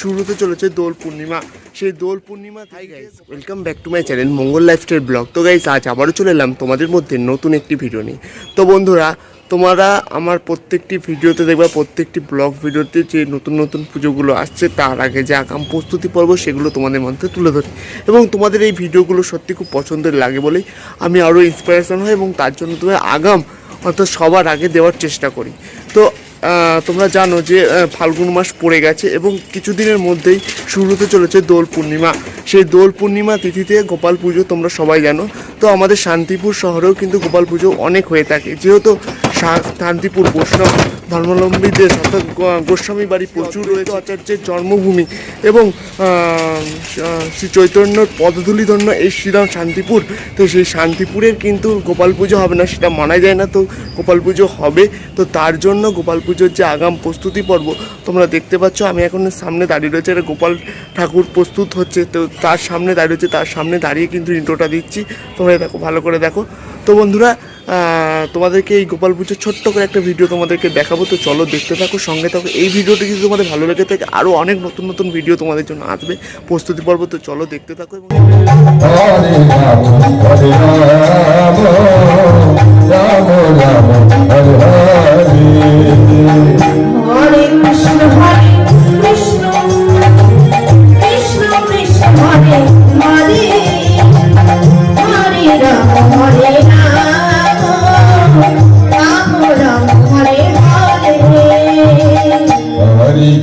শুরু হতে চলেছে দোল পূর্ণিমা। সেই Dol Purnima hi guys welcome back to my channel Mangal lifestyle blog তো গাইস আজ আবারও চলে এলাম তোমাদের মধ্যে নতুন একটি ভিডিও নিয়ে। তো বন্ধুরা, তোমরা আমার প্রত্যেকটি ভিডিওতে দেখবে, প্রত্যেকটি ব্লগ ভিডিওতে যে নতুন নতুন পুজোগুলো আসছে, তার আগে যে আগাম প্রস্তুতি পর্ব, সেগুলো তোমাদের মধ্যে তুলে ধরি। এবং তোমাদের এই ভিডিওগুলো সত্যি খুব পছন্দের লাগে বলেই আমি আরও ইন্সপিরেশন হই এবং তার জন্য তোমার আগাম, অর্থাৎ সবার আগে দেওয়ার চেষ্টা করি। তো তোমরা জানো যে ফাল্গুন মাস পড়ে গেছে এবং কিছুদিনের মধ্যেই শুরু হতে চলেছে দোল পূর্ণিমা। সেই দোল পূর্ণিমা তিথিতে গোপাল পুজো তোমরা সবাই জানো। তো আমাদের শান্তিপুর শহরেও কিন্তু গোপাল পুজো অনেক হয়ে থাকে। যেহেতু শান্তিপুর বৈষ্ণব ধর্মাবলম্বীদের, অর্থাৎ গোস্বামী বাড়ি প্রচুর রয়েছে, আচার্যের জন্মভূমি এবং শ্রী চৈতন্যর পদধূলিধন্য এই শ্রীরাম শান্তিপুর। তো সেই শান্তিপুরের কিন্তু গোপাল পুজো হবে না, সেটা মানা যায় না তো, গোপাল পুজো হবে। তো তার জন্য গোপাল পুজোর যে আগাম প্রস্তুতি পর্ব, তোমরা দেখতে পাচ্ছ, আমি এখন সামনে দাঁড়িয়ে রয়েছে এটা গোপাল ঠাকুর প্রস্তুত হচ্ছে। তো তার সামনে দাঁড়িয়ে রয়েছে, তার সামনে দাঁড়িয়ে কিন্তু ইন্ট্রোটা দিচ্ছি। তোমরা দেখো, ভালো করে দেখো। তো বন্ধুরা তোমাদেরকে এই গোপাল পুজোর ছোট্ট করে একটা ভিডিও তোমাদেরকে দেখাবো। তো চলো দেখতে থাকো, সঙ্গে থাকো। এই ভিডিওটি যদি তোমাদের ভালো লেগে থাকে আরও অনেক নতুন নতুন ভিডিও তোমাদের জন্য আসবে। প্রস্তুতি পর্ব, তো চলো দেখতে থাকো এবং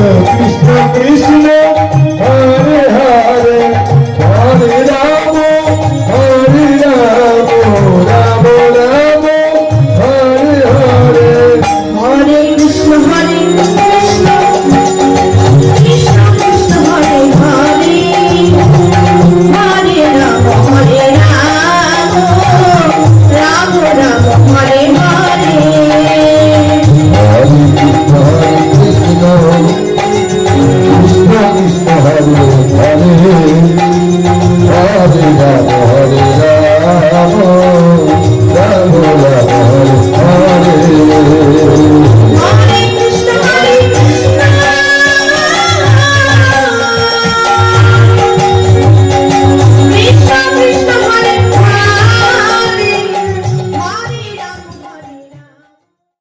Krishna Krishna